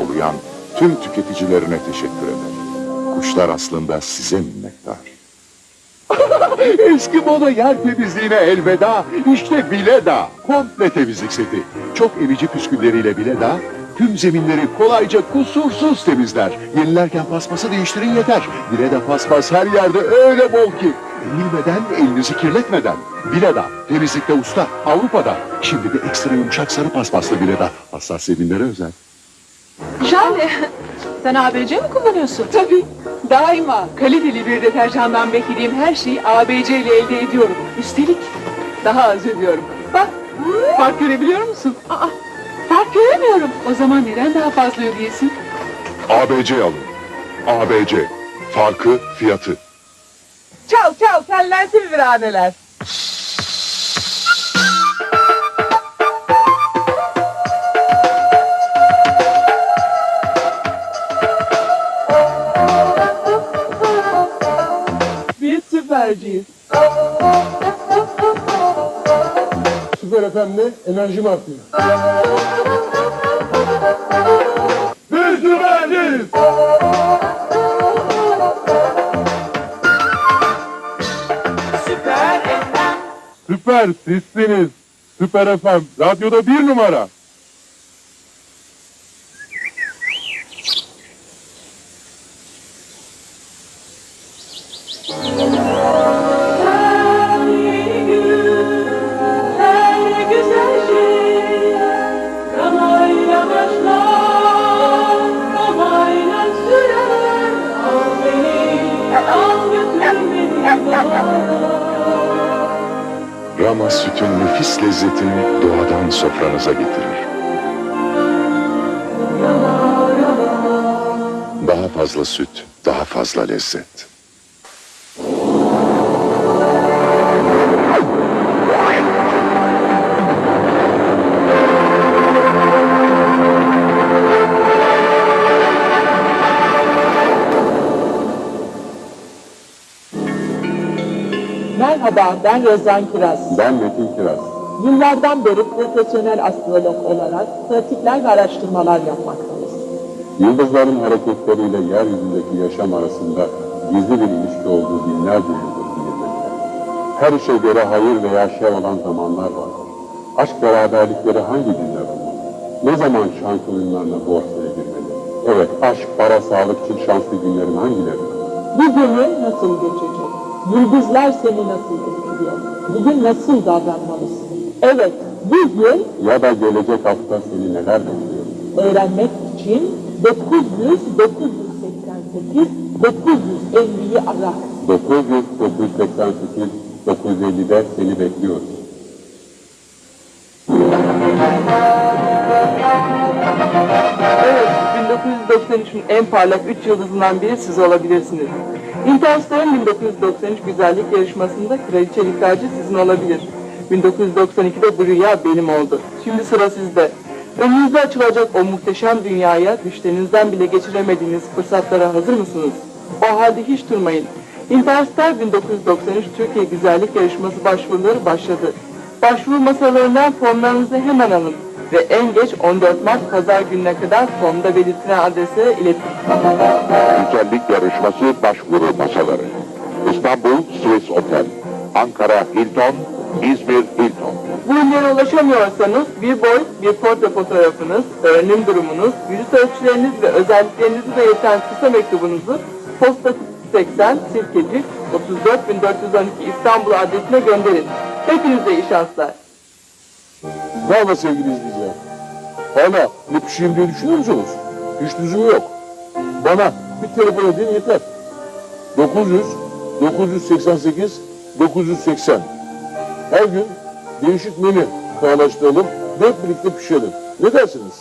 sağlayan tüm tüketicilerine teşekkür eder. Kuşlar aslında size minnettar. Eski moda yer temizliğine elveda. İşte Bileda. Komple temizlik seti. Çok emici püskülleriyle Bileda tüm zeminleri kolayca kusursuz temizler. Yenilerken paspası değiştirin yeter. Bileda paspas her yerde öyle bol ki. Eğilmeden, elinizi kirletmeden. Bileda, temizlikte usta. Avrupa'da. Şimdi de ekstra yumuşak sarı paspaslı Bileda. Hassas zeminlere özel. Jale, sen ABC mi kullanıyorsun? Tabii. Daima kaliteli bir deterjandan beklediğim her şeyi ABC ile elde ediyorum. Üstelik daha az ödüyorum. Bak, fark görebiliyor musun? Aa, fark göremiyorum. O zaman neden daha fazla ödeyesin? ABC alın. ABC. Farkı, fiyatı. Çal çal, tellensin viraneler. Süper FM'de enerjim artıyor. Biz süperciyiz. Süper Süper sizsiniz. Süper FM. Radyoda bir numara. Rama sütün nefis lezzetini doğadan sofranıza getirir. Daha fazla süt, daha fazla lezzet. Merhaba, ben Rezan Kiraz. Ben Metin Kiraz. Yıllardan beri profesyonel astrolog olarak pratikler ve araştırmalar yapmaktayız. Yıldızların hareketleriyle yeryüzündeki yaşam arasında gizli bir ilişki olduğu binlerce yıldır bilinmekte. Her işe göre hayır veya şer olan zamanlar vardır. Aşk beraberlikleri hangi günler olmalı? Ne zaman şans oyunlarına borsaya girmeli? Evet, aşk, para, sağlık için şanslı günlerin hangileri? Bu günün nasıl geçecek? Yıldızlar seni nasıl etkiliyor? Bugün nasıl davranmalısın? Evet, bugün Ya da gelecek hafta seni neler bekliyor? öğrenmek için 900 988 950'yi ara. 900, 988, 950'de seni bekliyoruz. 1993'ün en parlak 3 yıldızından biri siz olabilirsiniz. Interstar'ın 1993 güzellik yarışmasında kraliçelik tacı sizin olabilir. 1992'de bu rüya benim oldu. Şimdi sıra sizde. Önünüzde açılacak o muhteşem dünyaya düşlerinizden bile geçiremediğiniz fırsatlara hazır mısınız? O halde hiç durmayın. Interstar 1993 Türkiye Güzellik Yarışması başvuruları başladı. Başvuru masalarından formlarınızı hemen alın ve en geç 14 Mart Pazar gününe kadar formda belirtilen adrese iletin. Güzellik yarışması başvuru masaları. İstanbul Swiss Otel. Ankara Hilton. İzmir Hilton. Bu ürünlere ulaşamıyorsanız bir boy, bir portre fotoğrafınız, öğrenim durumunuz, vücut ölçüleriniz ve özelliklerinizi belirten kısa mektubunuzu Posta 80 Sirkeci 34412 İstanbul adresine gönderin. Hepinize iyi şanslar. Merhaba sevgili izleyiciler. Hala ne pişireyim diye düşünüyor musunuz? Hiç lüzumu yok. Bana bir telefon edin yeter. 900, 988, 980. Her gün değişik menü paylaştıralım hep birlikte pişirelim. Ne dersiniz?